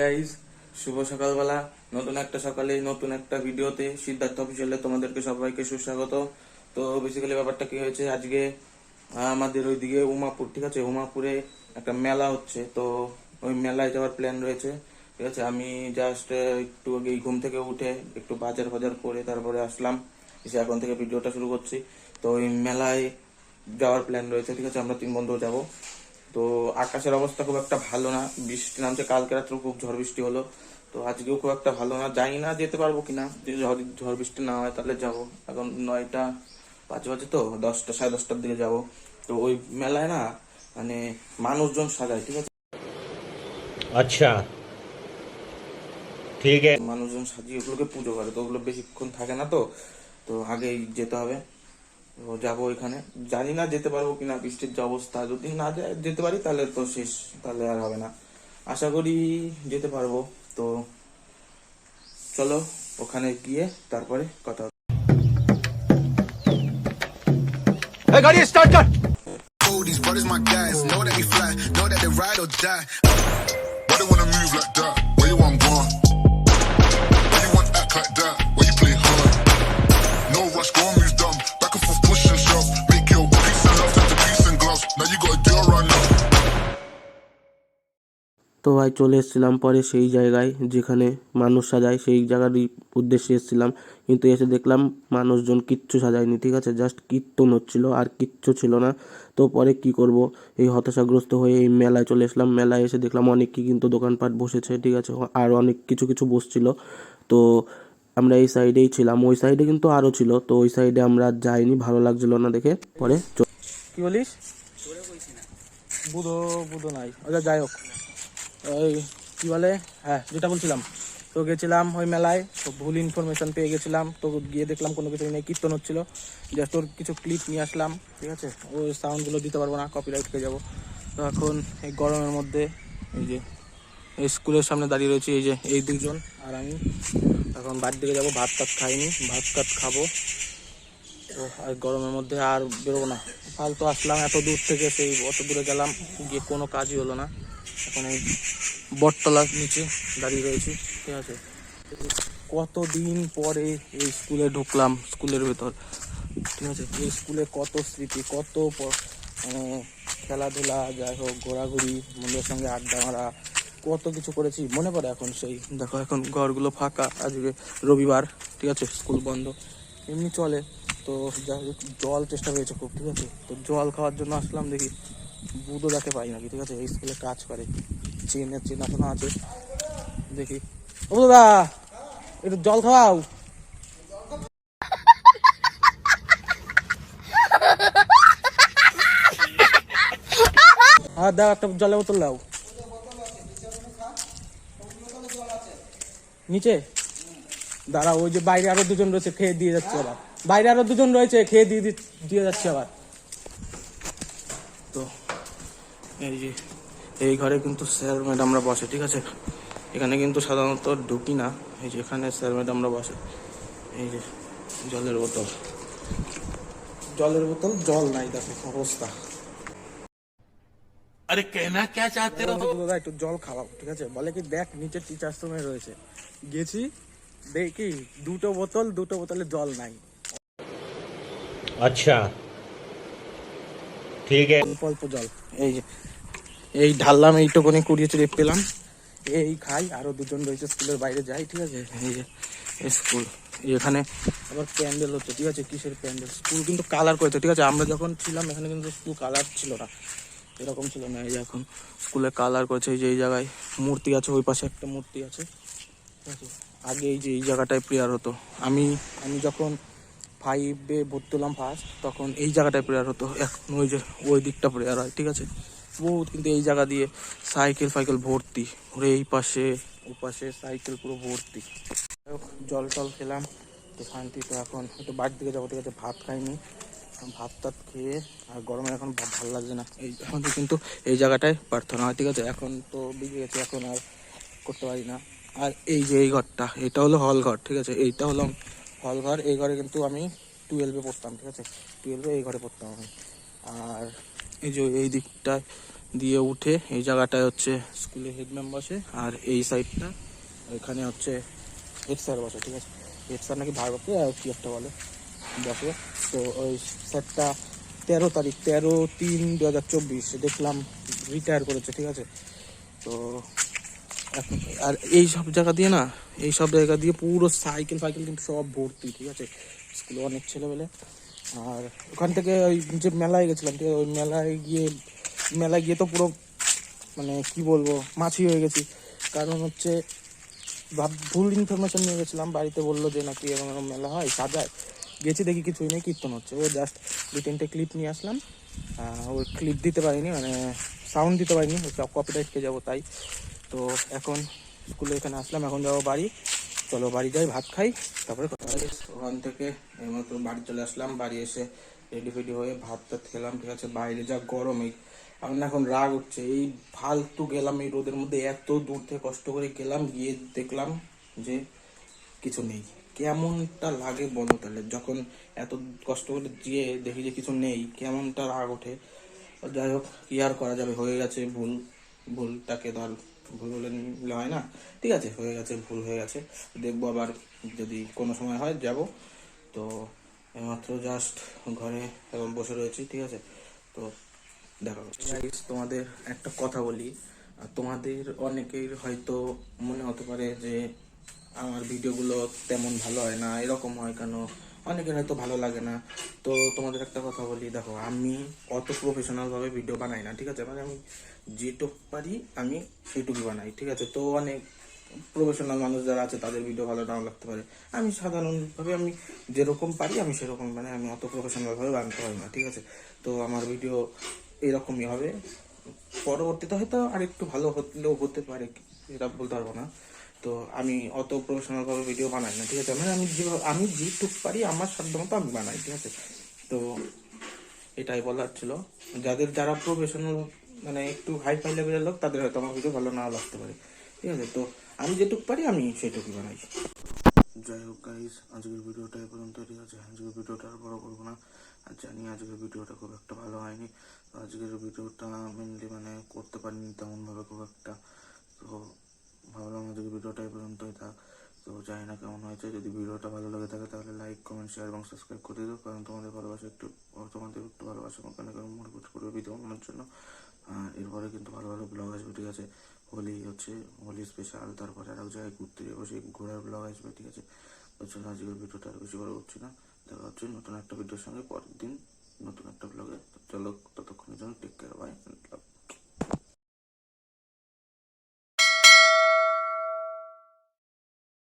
Guys শুভ সকালবেলা। নতুন একটা সকালে, নতুন একটা ভিডিওতে সিদ্ধার্থ অফিসিয়ালে তোমাদেরকে সবাইকে সুস্বাগত। তো বেসিক্যালি ব্যাপারটা কি হয়েছে, আজকে আমাদের ওইদিকে উমাপুর, ঠিক আছে? উমাপুরে একটা মেলা হচ্ছে, তো ওই মেলায় যাওয়ার প্ল্যান রয়েছে, ঠিক আছে? আমি জাস্ট একটু আগে ঘুম থেকে উঠে একটু বাজার বাজার করে তারপরে আসলাম। এসে এখন থেকে ভিডিওটা শুরু করছি। তো ওই মেলায় যাওয়ার প্ল্যান রয়েছে, ঠিক আছে? আমরা তিন বন্ধু যাব। তো আকাশের অবস্থা খুব একটা ভালো না। বৃষ্টি নামছে কালকে রাত্রেও খুব ঝড় বৃষ্টি হলো। তো আজকেও খুব একটা ভালো না। জানি না যেতে পারব কিনা। যদি ঝড় ঝড় বৃষ্টি না হয় তাহলে যাব। এখন নয়টা পাঁচ বাজে তো দশটা সাড়ে দশটার দিকে যাব। তো ওই মেলায় না মানে মানুষজন সাজায় ঠিক আছে? আচ্ছা। ঠিক আছে। মানুষজন সাজিয়ে ওগুলোকে পুজো করে তো ওগুলো বেশিক্ষণ থাকে না তো। তো আগেই যেতে হবে। যাব ওইখানে জানি না যেতে পারব কিনা বৃষ্টির যে অবস্থা যদি না যেতে পারি তাহলে তো শেষ তাহলে আর হবে না আশা করি যেতে পারব তো চলো ওখানে গিয়ে তারপরে কথা হবে। Oh, these brothers my guys. Know that we fly, know that they ride or die. Why they wanna move like that? তো ভাই চলে এসেছিলাম পরে সেই জায়গায় যেখানে মানুষ সাজায় সেই জায়গারই উদ্দেশ্যে এসেছিলাম। কিন্তু এসে দেখলাম মানুষজন কিচ্ছু সাজায়নি ঠিক আছে? জাস্ট কীর্তন হচ্ছিল আর কিচ্ছু ছিল না। তো পরে কি করব? এই হতাশাগ্রস্ত হয়ে এই মেলায় চলে এসলাম। মেলায় এসে দেখলাম অনেকই কিন্তু দোকানপাট বসেছে ঠিক আছে? আর অনেক কিছু কিছু বসছিল। তো আমরা এই সাইডেই ছিলাম। ওই সাইডে কিন্তু আরও ছিল। তো ওই সাইডে আমরা যাইনি ভালো লাগছিল না দেখে। পরে কি বলিস? বুধো বুধো নাই। আচ্ছা যাই হোক। ওই কি বলে? হ্যাঁ যেটা বলছিলাম। তো গেছিলাম ওই মেলায়, তো ভুল ইনফরমেশন পেয়ে গেছিলাম। তো গিয়ে দেখলাম কোনো কিছু নেই, কীর্তন হচ্ছিল। জাস্ট ওর কিছু ক্লিপ নিয়ে আসলাম, ঠিক আছে? ওই সাউন্ডগুলো দিতে পারব না কপিরাইট পেয়ে যাব। তো এখন এই গরমের মধ্যে, এই যে, এই স্কুলের সামনে দাঁড়িয়ে রয়েছি, এই যে, এই দুজন আর আমি। এখন বাড়ির দিকে যাব, ভাত টাত খাইনি, ভাত টাত খাব। তো আর গরমের মধ্যে আর বেরোবো না। ফালতু আসলাম, এত দূর থেকে সেই অত দূরে গেলাম, গিয়ে কোনো কাজই হলো না। এখন এই বটতলার নিচে দাঁড়িয়ে রয়েছি, ঠিক আছে? কতদিন পরে এই স্কুলে ঢুকলাম, স্কুলের ভেতর, ঠিক আছে? এই স্কুলে কত স্মৃতি, কত মানে খেলাধুলা, যাই হোক, ঘোরাঘুরি, বন্ধুদের সঙ্গে আড্ডা মারা, কত কিছু করেছি, মনে পড়ে এখন সেই, দেখো এখন ঘরগুলো ফাঁকা, আজকে রবিবার, ঠিক আছে? স্কুল বন্ধ, এমনি চলে, তো যাই হোক, জল চেষ্টা পেয়েছে খুব, ঠিক আছে? তো জল খাওয়ার জন্য আসলাম দেখি বুধো যাকে পাই নাকি, ঠিক আছে? এই স্কুলে কাজ করে। চেনের চেনাশোনা আছে। দেখি। ও দাদা একটু জল খাওয়াও। হ্যাঁ দাও একটা জলের বোতল দাও। নিচে? দাঁড়া ওই যে বাইরে আরও দুজন রয়েছে, খেয়ে দিয়ে যাচ্ছে আবার। বাইরে আরও দুজন রয়েছে, খেয়ে দিয়ে দিয়ে যাচ্ছে আবার। তো এই যে এই ঘরে কিন্তু স্যার ম্যাডামরা বসে ঠিক আছে? এখানে কিন্তু সাধারণত ঢুকি না। এই যে এখানে স্যার ম্যাডামরা বসে। এই যে জলের বোতল। জলের বোতল জল নাই দেখো অবস্থা। আরে কেনা কে দাদা একটু জল খাওয়াও ঠিক আছে? বলে কি দেখ নিচে টিচার্স রয়েছে। গেছি দেখি দুটো বোতল দুটো বোতলে জল নাই। আচ্ছা। ঠিক আছে। অল্প অল্প জল। এই যে এই ঢাললাম, এইটুকুনি কুড়িয়ে চুড়িয়ে পেলাম। এই খাই, আরও দুজন রয়েছে স্কুলের বাইরে, যাই, ঠিক আছে? এই যে স্কুল। এখানে আবার প্যান্ডেল হচ্ছে, ঠিক আছে? কিসের প্যান্ডেল? স্কুল কিন্তু কালার করেছে, ঠিক আছে? আমরা যখন ছিলাম, এখানে কিন্তু স্কুল কালার ছিল না। এরকম ছিল না, এই যে এখন স্কুলে কালার করেছে, এই যে, এই জায়গায় মূর্তি আছে, ওই পাশে একটা মূর্তি আছে। ঠিক আছে? আগে এই যে, এই জায়গাটায় প্রেয়ার হতো। আমি আমি যখন ফাইভে ভর্তি হলাম ফার্স্ট তখন এই জায়গাটায় প্রেয়ার হতো। এখন ওই যে, ওই দিকটা প্রেয়ার হয়, ঠিক আছে? বহুত কিন্তু এই জায়গা দিয়ে সাইকেল ফাইকেল ভর্তি। ওরে এই পাশে, ও পাশে সাইকেল পুরো ভর্তি। জল টল খেলাম। তো শান্তি, তো এখন একটু বাড়ির দিকে যাব, ঠিক আছে? ভাত খাইনি। ভাত টাত খেয়ে, আর গরমে এখন ভালো লাগছে না। এই আমাদের কিন্তু এই জায়গাটায় প্রার্থনা হয়, ঠিক আছে? এখন তো বিকে গেছে, এখন আর করতে পারি না। আর এই যে এই ঘরটা, এটা হলো হল ঘর, ঠিক আছে? এইটা হলো হল ঘর। এই ঘরে কিন্তু আমি টুয়েলভে পড়তাম, ঠিক আছে? টুয়েলভে এই ঘরে পড়তাম আমি। আর এই যে এই দিকটায় দিয়ে উঠে এই জায়গাটায় হচ্ছে স্কুলে হেডম্যাম বসে আর এই সাইডটা এখানে হচ্ছে হেড স্যার বসে, ঠিক আছে? হেড স্যার নাকি ভারতে আর কি একটা বলে, বসে। তো ওই স্যারটা তেরো তারিখ, তেরো তিন দু হাজার চব্বিশ, দেখলাম রিটায়ার করেছে, ঠিক আছে? তো এখন আর এই সব জায়গা দিয়ে না, এই সব জায়গা দিয়ে পুরো সাইকেল ফাইকেল কিন্তু সব ভর্তি, ঠিক আছে? স্কুলে অনেক ছেলেবেলে আর ওখান থেকে ওই যে মেলায় গেছিলাম, ঠিক ওই মেলায় গিয়ে মেলায় গিয়ে তো পুরো মানে কি বলব, মাছি হয়ে গেছি। কারণ হচ্ছে, ভাব- ভুল ইনফরমেশন নিয়ে গেছিলাম, বাড়িতে বলল যে নাকি এরকম এরকম মেলা হয়, সাজায়। গেছি দেখি কিছুই নেই, কীর্তন হচ্ছে। ও জাস্ট দু তিনটে ক্লিপ নিয়ে আসলাম। ওই ক্লিপ দিতে পারিনি মানে সাউন্ড দিতে পারিনি কপিরাইট খেয়ে যাব তাই। তো এখন স্কুলে এখানে আসলাম, এখন যাব বাড়ি। চলো বাড়ি যাই, ভাত খাই, তারপরে। ওখান থেকে এইমাত্র বাড়ি চলে আসলাম। বাড়ি এসে রেডি ফেডি হয়ে ভাত টাত খেলাম, ঠিক আছে? বাইরে যা গরম, এই আমার এখন রাগ হচ্ছে এই ফালতু গেলাম এই রোদের মধ্যে, এত দূর থেকে কষ্ট করে গেলাম, গিয়ে দেখলাম যে কিছু নেই। কেমনটা লাগে বলো তাহলে? যখন এত কষ্ট করে গিয়ে দেখি যে কিছু নেই, কেমনটা রাগ ওঠে? যাই হোক, কি আর করা যাবে? হয়ে গেছে ভুল, ভুলটাকে ধর। ভুল বলে নিলে হয় না। ঠিক আছে, হয়ে গেছে, ভুল হয়ে গেছে। দেখব আবার যদি কোনো সময় হয়, যাব। তো এইমাত্র জাস্ট ঘরে এখন বসে রয়েছি, ঠিক আছে? তো দেখা তোমাদের একটা কথা বলি। তোমাদের অনেকের হয়তো মনে হতে পারে যে, আমার ভিডিওগুলো তেমন ভালো হয় না, এরকম হয় কেন? অনেকের হয়তো ভালো লাগে না। তো তোমাদের একটা কথা বলি, দেখো, আমি অত প্রফেশনাল ভাবে ভিডিও বানাই না, ঠিক আছে? মানে আমি যেটুক পারি, আমি সেটুকু বানাই, ঠিক আছে? তো অনেক প্রফেশনাল মানুষ যারা আছে, তাদের ভিডিও ভালো নাও লাগতে পারে। আমি সাধারণভাবে আমি যেরকম পারি, আমি সেরকম মানে আমি অত প্রফেশনাল ভাবে বানাতে পারি না, ঠিক আছে? তো আমার ভিডিও এরকমই হবে। পরবর্তীতে হয়তো আরেকটু ভালো হলেও হতে পারে, এটা বলতে পারব না। তো আমি অত প্রফেশনাল ভাবে ভিডিও বানাই না, ঠিক আছে? মানে আমি যেভাবে, আমি যেটুক পারি, আমার সাধ্য মতো আমি বানাই, ঠিক আছে? তো এটাই বলার ছিল। যাদের যারা প্রফেশনাল মানে একটু হাই ফাই লেভেলের লোক, তাদের হয়তো আমার ভিডিও ভালো না লাগতে পারে, ঠিক আছে? তো আমি যেটুক পারি, আমি সেটুকুই বানাই। যাই হোক গাইস আজকের ভিডিওটা এ পর্যন্ত, ঠিক আছে? আজকের ভিডিওটা আর বড় করব না। আর জানি আজকের ভিডিওটা খুব একটা ভালো হয়নি। তো আজকের ভিডিওটা মেনলি মানে করতে পারিনি তেমনভাবে খুব একটা। তো ভাবলাম আজকের ভিডিওটা এ পর্যন্তই থাক তো জানি না কেমন হয়েছে। যদি ভিডিওটা ভালো লাগে থাকে তাহলে লাইক কমেন্ট শেয়ার এবং সাবস্ক্রাইব করে দিও। কারণ তোমাদের ভালোবাসা একটু তোমাদের একটু ভালোবাসা কেন অনেক মোটিভেট করবে ভিডিও বানানোর জন্য। আর এরপরে কিন্তু ভালো ভালো ব্লগ আসবে, ঠিক আছে? হোলি হচ্ছে, হোলি স্পেশাল তারপরে আর এক জায়গায় ঘুরতে যাব, সেই ঘোরার ব্লগ আসবে, ঠিক আছে? তো চলো আজকের ভিডিওটা আর বেশি বড় করছি না। দেখা হচ্ছে নতুন একটা ভিডিওর সঙ্গে, পরের দিন নতুন একটা ব্লগে চলো, ততক্ষণের জন্য